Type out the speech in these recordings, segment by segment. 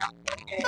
え?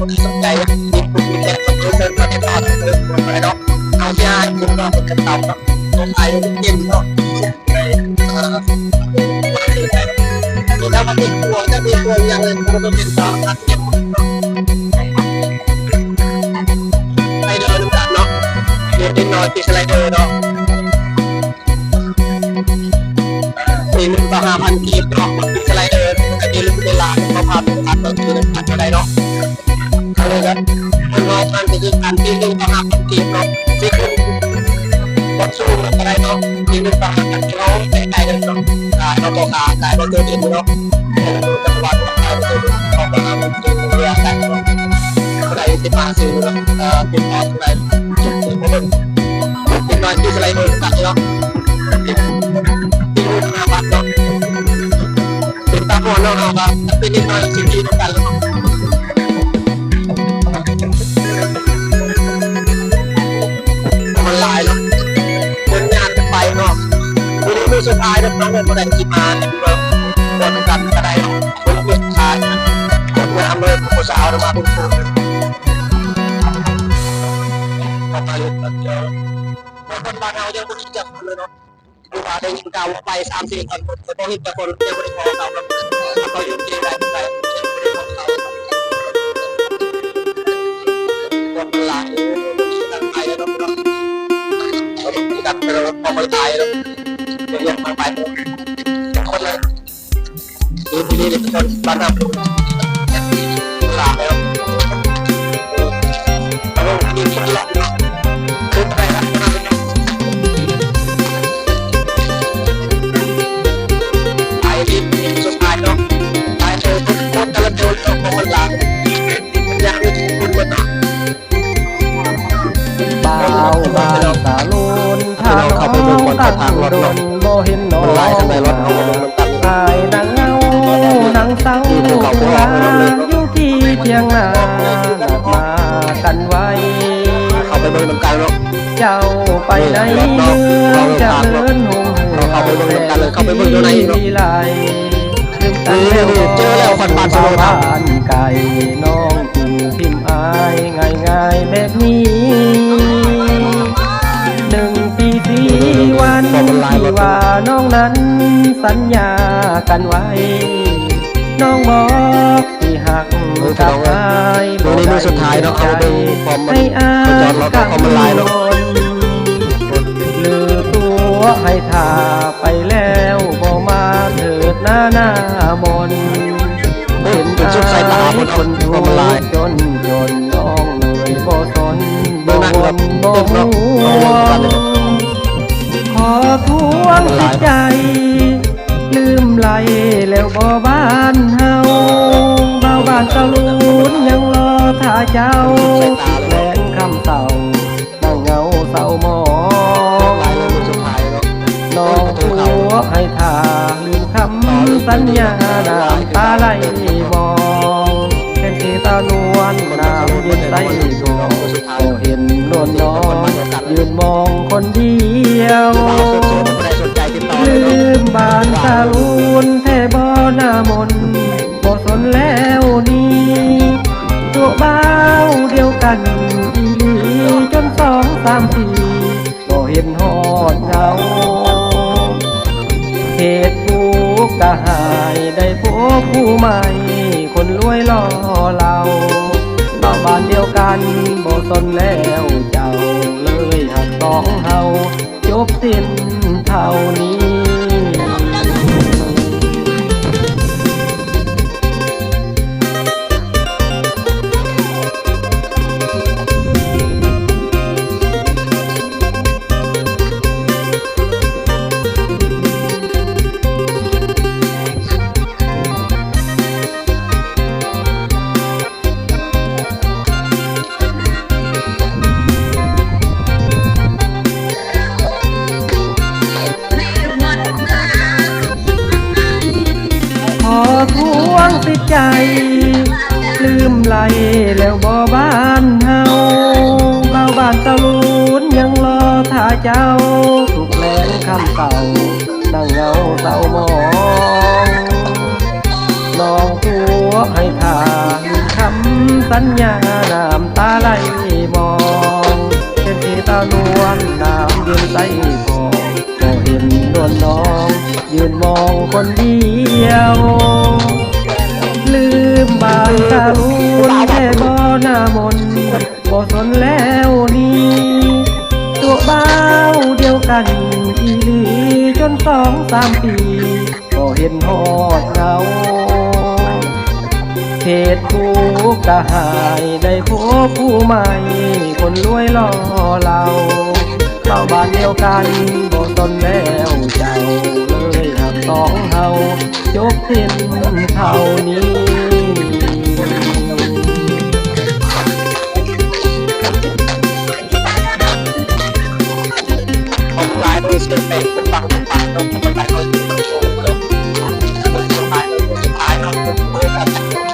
สนใจที่คุณมีแต่คเดินมาตลาดเดินคนไปเนาะเอายาคุณก็คนกระตับต้องไอ้เย็นเนาะ เป็นฝั่งน้องไก่เป็นฝั่งอ่าน้องโตขาไก่เป็นตัวเองเนาะจังหวัดไก่เป็นตัวเองของบ้านมันเป็นเรื่องแตรงใครที่มาซื้อเนาะเอ่อเป็นพ่อที่ไหนจุดสี่โมงเป็นน้อยที่อะไรมือตัดเนาะเป็นเป็นหน้าวัดเนาะเป็นตาโพนเนาะครับเป็นน้งยที่ดีเหมืองกัน ตายแล้วน้องเงินมาไดกี่มาแบบกดกันกระไดกดเพื่อนชายกดเพื่อนอเมริกาสาวมาพุ่เพุ่งมาไปเจอคนบ้านเรายังคนที่จับเลยเนาะดูมาได้ยินกาวไปสามสี่คนคนต้องรีบตะโกนเรียกบริษัทเราแล้วเขาอยู่ที่ไหนที่ไหนคนหลายคนที่ตัดไปแล้วเนาะคนที่ตัดไปแล้วพอไปตายแล้ว ยกมาไปคนลยนี่ที่นี่เป็นคนบ้านน้ำลาแล้วแล้วนี่ที่ละขึ้นไปแล้วไปดิสุดท้ายเนาะไปเจอทุกคนแต่ละคนของคนลังมันยังไม่คุณวันนั้นบ่าวบ้านตาลูนทางน้องตั้งดนบ่ เห็นน้องมันลายทำไมรถเอาลงมันตันอายนางเงานางเศร้าลาอยู่ที่เทียงนามากันไว้เขาไปเบิ่งน้ำกันเนาะเจ้าไปไหนเมืองจะเลินหงเขาไปเบิ่งน้ำกันเลยเขาไปเบิ่งอยู่ในเนาะที่ไหลลืมตันนี่นี่เจอแล้วคนบ้านสโลว์ครับบ้านไก่น้องกินพิมพ์อายง่ายง่ายแบบนี้ ปีสี่วันที่ว่าน้องนั้นสัญญากันไว้ น้องบอกที่หักกับอายมือนี้มือสุดท้ายเนาะเอาเบิ่งความมันให้อายจอดรถเอาความมันลายเนาะลือตัวให้ท่าไปแล้วบ่มาเถิดหน้าหน้ามนเบิ่งเป็นชุดสายตาคนคนเอาทุความกมันลายข์จนจนน้องเหนื่อยบ่สนเบิ่งนั่งแบบบ่ตึกเนาะห่วเอาเบิ่งกันงเลยขอ ทวงสิใจ ลืมไหลแล้วบ่บ้านเฮาบ่าบ้านตะลุนยังรอท่าเจ้า ลูนแท่บ่อหน้ามนบ่สนแล้วนี่ตัวเบาเดียวกันอีลีจนสองสามปีบ่เห็นหอดเงาเหตุบุกกะหายได้พบผู้ใหม่ คนรวยล่อเราเบาบ้านเดียวกันบ่สนแล้วเจ้าเลยหักสองเฮาจบสิ้นเท่านี้ สัญญาน้ำตาไหลมองเป็นสีตานวลน้ำเย็นใสพอก็เห็นนวลน้อง ยืนมองคนเดียว ลืมบางตาลูนแค่บ่หน้ามนบ่สนแล้วนี่ตัวเบาเดียวกันอีลีจนสองสามปี ก็เห็นหอดเงา ตุผู้กะหายได้พบผู้ใหม่ คนรวยล่อเราเข้าบ้านเดียวกันบ่สนแล้วเจ้าเลยหักสองเฮายกสิ้นเท่านี้ลายมือสียงเป็นผมฟังผมฟังเนาะผมลายมือสุดท้ายมือสุดท้ายเนา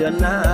ดือนหน้า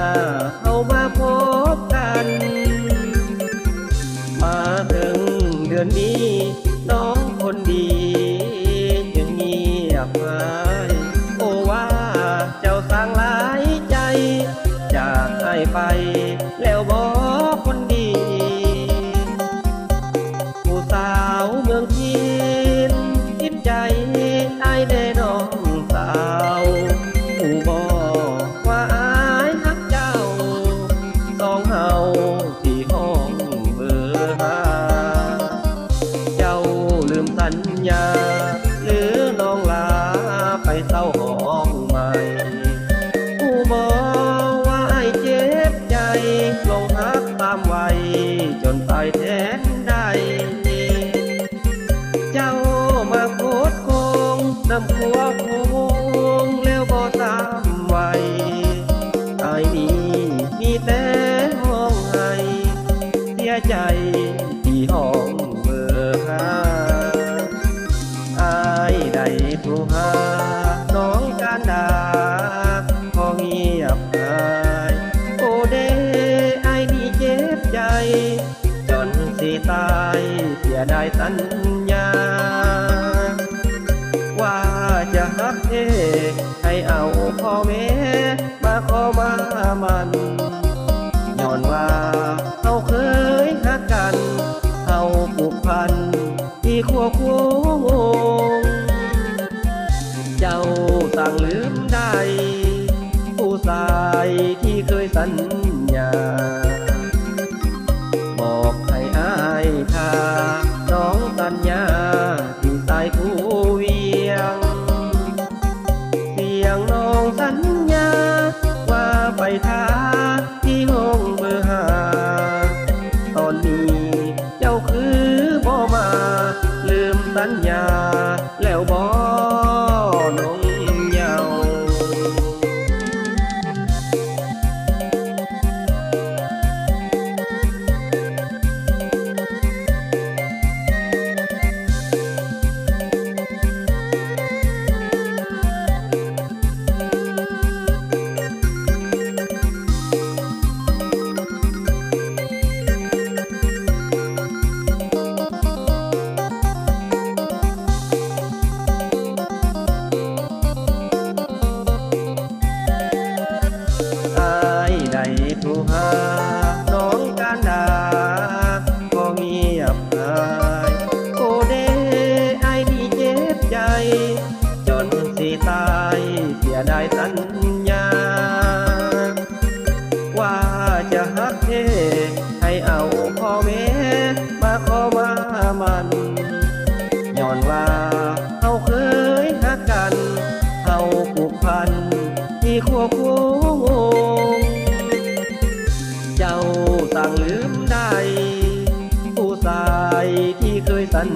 งเจ้าสั่งลืมได้ ผู้ชายที่เคยสัญ จ้าต่างลืมได้ ผู้ชายที่เคยสัญ